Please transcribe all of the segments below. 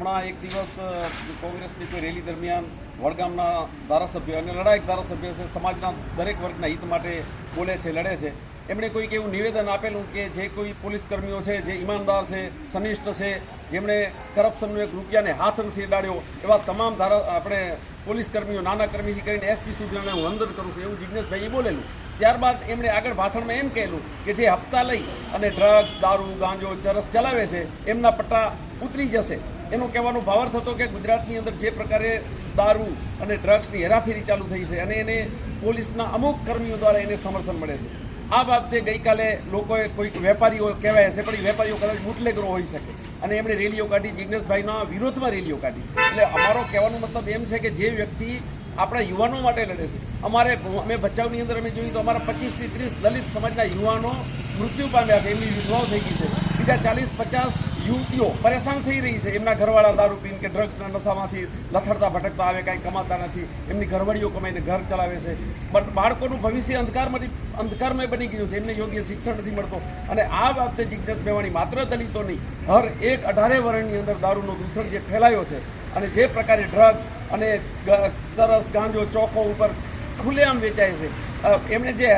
હમણાં એક દિવસ કોંગ્રેસની કોઈ રેલી દરમિયાન વડગામના ધારાસભ્ય અને લડાયક ધારાસભ્ય છે, સમાજના દરેક વર્ગના હિત માટે બોલે છે, લડે છે. એમણે કોઈક એવું નિવેદન આપેલું કે જે કોઈ પોલીસ કર્મીઓ છે, જે ઈમાનદાર છે, સનિષ્ઠ છે, જેમણે કરપ્શનનો એક રૂપિયાને હાથ નથી અડાડ્યો, એવા તમામ ધારા, આપણે પોલીસ કર્મીઓ નાના કર્મીથી કરીને એસપી સુધીને હું વંદન કરું છું, એવું જિજ્ઞેશભાઈએ બોલેલું. ત્યારબાદ એમણે આગળ ભાષણમાં એમ કહેલું કે જે હપ્તા લઈ અને ડ્રગ્સ દારૂ, ગાંજો, ચરસ ચલાવે છે, એમના પટ્ટા ઉતરી જશે. એનો કહેવાનો ભાવાર્થ હતો કે ગુજરાતની અંદર જે પ્રકારે દારૂ અને ડ્રગ્સની હેરાફેરી ચાલુ થઈ છે અને એને પોલીસના અમુક કર્મીઓ દ્વારા એને સમર્થન મળે છે. આ બાબતે ગઈકાલે લોકોએ કોઈક વેપારીઓ કહેવાય છે પણ એ વેપારીઓ કદાચ બુટલેગરો હોઈ શકે. અને એમણે રેલીઓ કાઢી જિજ્ઞેશભાઈના વિરોધમાં રેલીઓ કાઢી. એટલે અમારો કહેવાનો મતલબ એમ છે કે જે વ્યક્તિ આપણા યુવાનો માટે લડે છે, અમારે અમે ભચાઉની અંદર અમે જોયું તો અમારા પચીસથી ત્રીસ દલિત સમાજના યુવાનો મૃત્યુ પામ્યા છે, એમની વિધવાઓ થઈ ગઈ છે. બીજા ચાલીસ, પચાસ યુવતીઓ પરેશાન થઈ રહી છે. એમના ઘરવાળા દારૂ પીને કે ડ્રગ્સના નશામાંથી લથડતા ભટકતા આવે, કાંઈ કમાતા નથી. એમની ઘરવાળીઓ કમાઈને ઘર ચલાવે છે. બટ બાળકોનું ભવિષ્ય અંધકારમાંથી, અંધકારમય બની ગયું છે. એમને યોગ્ય શિક્ષણ નથી મળતો. અને આ બાબતે જિજ્ઞેસ મેવાણી માત્ર દલિતો નહીં હર એક અઢારે વર્ણની અંદર દારૂનો દૂષણ જે ફેલાયો છે અને જે પ્રકારે ડ્રગ્સ અને ચરસ ગાંજો ચોકો ઉપર ખુલ્લેઆમ વેચાય છે. એમણે જે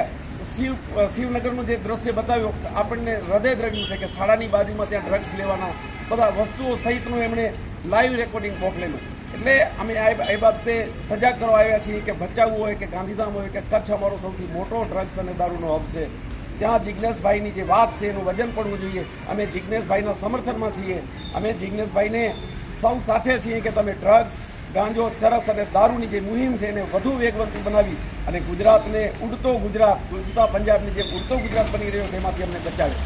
શિવ શિવનગરનું જે દ્રશ્ય બતાવ્યું, આપણને હૃદય દ્રવ્યું છે કે શાળાની બાજુમાં ત્યાં ડ્રગ્સ લેવાના બધા વસ્તુઓ સહિતનું એમણે લાઈવ રેકોર્ડિંગ મોકલેલું એટલે અમે એ બાબતે સજાગ કરવા આવ્યા છીએ કે ભચાઉ હોય કે ગાંધીધામ હોય કે કચ્છ અમારો સૌથી મોટો ડ્રગ્સ અને દારૂનો હબ છે. ત્યાં જિજ્ઞેશભાઈની જે વાત છે એનું વજન પડવું જોઈએ. અમે જિજ્ઞેશભાઈના સમર્થનમાં છીએ. અમે જિજ્ઞેશભાઈને સૌ સાથે છીએ કે તમે ડ્રગ્સ ગાંજો ચરસ અને દારૂની જે મુહિમ છે એને વધુ વેગવંતી બનાવી અને ગુજરાતને ઉડતો ગુજરાત, ઉડતા પંજાબની જે ઉડતો ગુજરાત બની રહ્યો છે, એમાંથી અમને બચાવે.